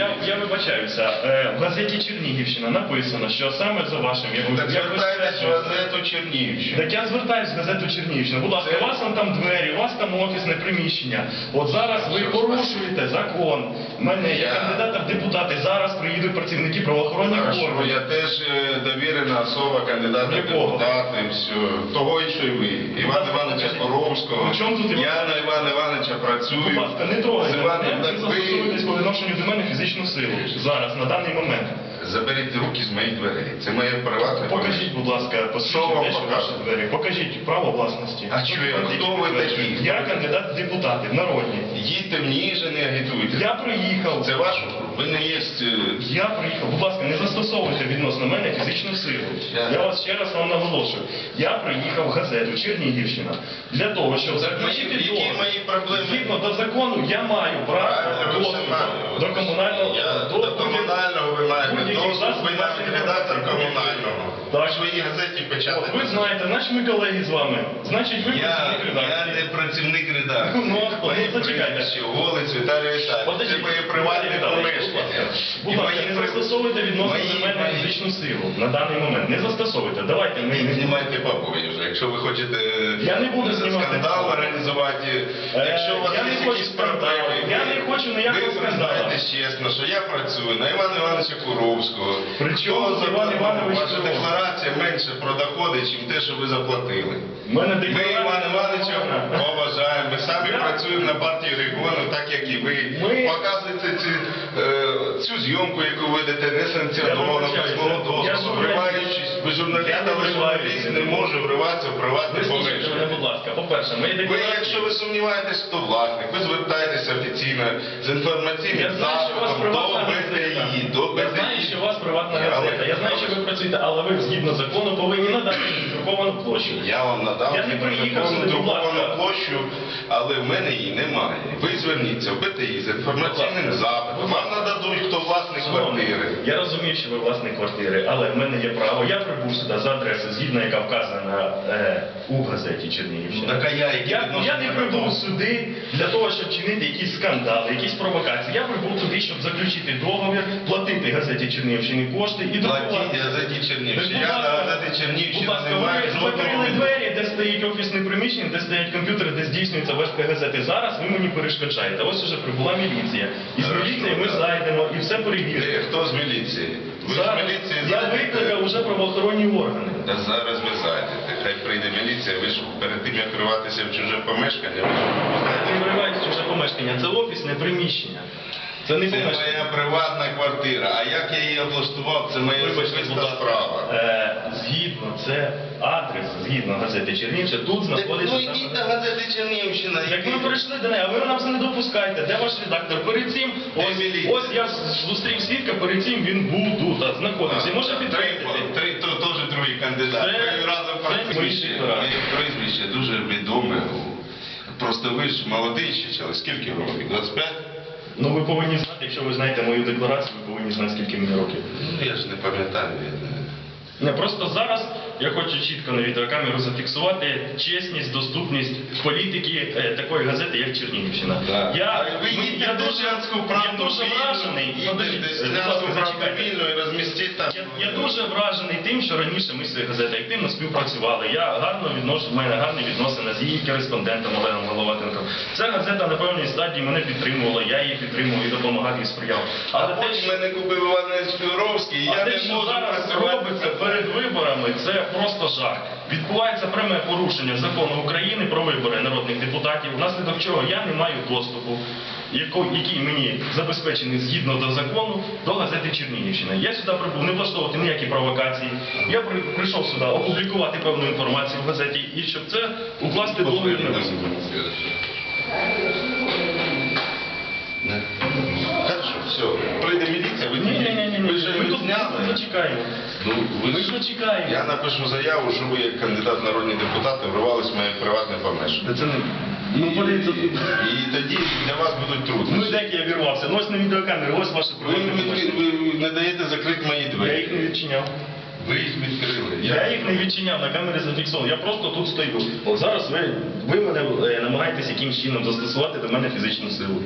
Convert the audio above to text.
я, я вибачаюся. Е, в газеті Чернігівщина написано, що саме за вашим я Так я звертайтесь в газету Чернігівщина. Так я звертаюсь в газету Чернігівщина. Будь ласка, у вас вон там двері, у вас там офісне приміщення. От зараз ви порушуєте закон. Мене як Я- кандидата в депутати. Зараз приїдуть працівники правоохоронних Хорошо, органів. я теж е, довірена особа, кандидат в Якого? депутати, все. Того і що й ви. Івана ласка, Івановича покажіть. Коровського. При чому тут Іван? Я на Івана Івановича працюю. Будь ласка, не трогайте Іваном, мене, так ви ви застосуєтесь по відношенню до мене фізичну силу. Зараз, на даний момент. заберіть руки з моїх дверей. Це моє приватне. Покажіть, будь ласка, посвідчення, ваші двері. Покажіть право власності. А чого я? Хто ви такі? Я кандидат в депутати, в народні. Їдьте в же не агітуйте. Я приїхав. Це ваше? Ви не є... е, Я приїхав, будь ласка, не застосовуйте відносно мене фізичну силу. Я- вас ще раз вам наголошую. Я приїхав в газету Чернігівщина для того, щоб заключити договір. Згідно до закону я маю право до комунального до, до комунального ви маєте доступ, ви масової редактор комунального. Так. Своїй газеті От, ви знаєте, значить ми колеги з вами. Значить, ви Я, працівник я не працівник редакції. Ну, а хто? Ну, зачекайте. Голець Віталій Віталійович. Це моє приватне помешкання. Будь ласка, не застосовуйте відносно мої- до мене фізичну силу на даний момент. Не застосовуйте. Давайте ми Не знімайте папові вже, якщо ви хочете Я не буду скандал організувати, Е, якщо у вас я не хочу скандалу. проблеми, Я не хочу ніякого ви скандалу. признаєтесь чесно, що я працюю на Івана Івановича Куровського. При чому Хто Іван? Іванович Ваша декларація менше про доходи, ніж те, що ви заплатили. Мене Ми Івана Івановича поважаємо. Ми самі працюємо на партії регіону, так як і ви. Показуєте цю, е, цю зйомку, яку ведете без вибачаюся. мого доступу, вриваючись. Ви журналіст, Я не але журналіст не може вриватися в приватне помешкання. будь ласка. По-перше, мої Ви, якщо ви сумніваєтесь, хто власник, ви звертаєтеся офіційно з інформаційним запитом до. БТІ, до Я знаю, що у вас приватна газета. Я знаю, що ви працюєте, але ви згідно закону повинні надати друковану площу. Я вам надав Я не приїхав друковану площу, але в мене її немає. Ви зверніться вбити її з інформаційним запитом. Вам нададуть, хто власник квартири. Я розумію, що ви власник квартири, але в мене є право. Я прибув сюди за адресою, згідно яка вказана е, у газеті Чернігівщина. Ну, так а я, які Я, я не прибув сюди для того, щоб чинити якісь скандали, якісь провокації. Я прибув туди, щоб заключити договір, платити газеті Чернігівщини кошти і Платіть друкувати. газеті Чернігівщини. Я на газеті Будь ласка, ви закрили двері, де стоїть офісне приміщення, де стоять комп'ютери, де здійснюється вебка газети. Зараз ви мені перешкоджаєте. Ось уже прибула міліція. І з міліцією ми зайдемо і все перевіримо. Хто з міліції? Ви ж Зараз міліції я зайдете? викликав уже правоохоронні органи. Та зараз ви зайдете. Хай прийде міліція, ви ж перед тим, як вриватися в чуже помешкання, ви ж Не виривається чуже помешкання. Це офісне приміщення. Це не Це помешкання. моя приватна квартира. А як я її облаштував, це моя особиста справа. Е, згідно, це адрес, згідно газети Чернівщина, тут Так, знаходиться. Ну йдіть до газети Чернігівщина. Як ми перейшли до неї, а ви нам це не допускаєте. Де ваш редактор? Перед цим, Де ось, міліція? ось я зустрів свідка, перед цим він був тут, а, знаходився. Може Три, підтримати. три, то теж другий кандидат. Це- Ми разом це мої декларації. Моє прізвище дуже відоме. Просто ви ж молодий ще чоловік. Скільки вам років? 25? Ну ви повинні знати, якщо ви знаєте мою декларацію, ви повинні знати, скільки мені років. Ну я ж не пам'ятаю. Не, просто зараз я хочу чітко на відеокамеру зафіксувати чесність, доступність політики е, такої газети, як Чернігівщина. Да. Я, А ви їдьте я в дуже, Деснянську я правду дуже вражений. Їдьте Подождіть, в будь ласка, правду зачекайте. вільну і розмістіть там. Я, я дуже вражений тим, що раніше ми з цією газетою активно співпрацювали. Я гарно відношу, в мене гарні відносини з її кореспондентом Оленом Головатенком. Ця газета на певній стадії мене підтримувала, я її підтримував і допомагав і сприяв. А Але те, потім що, мене купив Іванович Фюровський, і а я те, не що можу зараз працювати. робиться перед виборами, це просто жах. Відбувається пряме порушення закону України про вибори народних депутатів, внаслідок чого я не маю доступу, який мені забезпечений згідно до закону, до газети Чернігівщина. Я сюди прибув не влаштовувати ніякі провокації. Я прийшов сюди опублікувати певну інформацію в газеті і щоб це укласти договір на висновок. Не зачекаємо. Ну, ви Ми ж- чекаємо. Я напишу заяву, що ви як кандидат в народні депутати вривались в моє приватне помешкання. Це не ну подивіться. І тоді для вас будуть Ну і труднощі. як я вірвався? Ну ось на відеокамері, ось ваше Ви, приватне не помешкання. відкри- ви не даєте закрити мої Я їх не відчиняв. Ви їх відкрили. Я їх не відчиняв, на камері зафіксовано. Я просто тут стою. От зараз ви, ви мене е, намагаєтесь якимсь чином застосувати до мене фізичну силу.